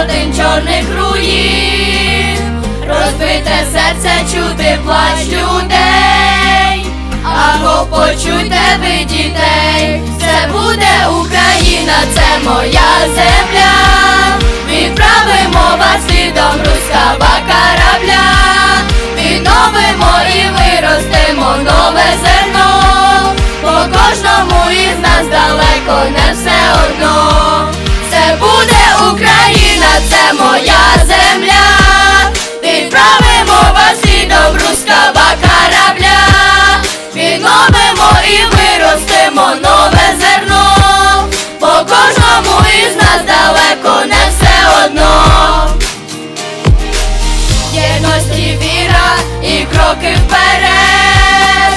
сотень чорних руїн, розбите серце чути плач людей, аго почуйте ви дітей, це буде Україна, це моя земля. Відправимо вас слідом руського корабля, відновимо і виростемо нове зерно, по кожному із нас далеко не все одно. Відновимо і виростемо нове зерно, по кожному із нас далеко не все одно. Єдності віра і кроки вперед,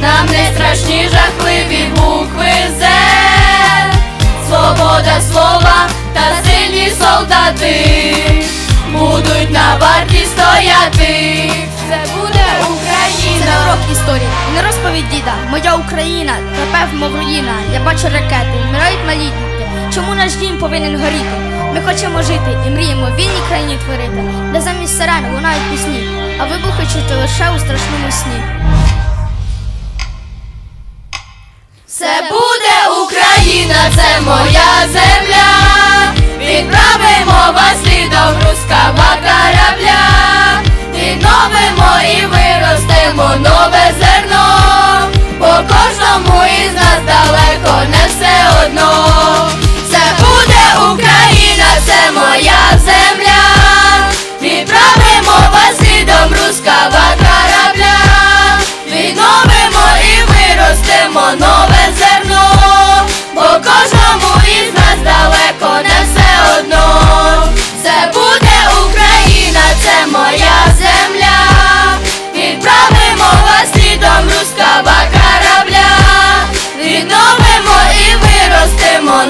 нам не страшні жахливі букви «З». Свобода слова та сильні солдати будуть на варті стояти. Історії, не розповідь діда. Моя Україна, мов руїна. Я бачу ракети, вмирають малі діти. Чому наш дім повинен горіти? Ми хочемо жити і мріємо в вільній країні творити, де замість сирен лунають пісні, а вибухи чути лише у страшному сні. Це буде Україна, це моя земля. Відправимо моя земля. Відправимо вас слідом руського корабля. Відновимо і виростемо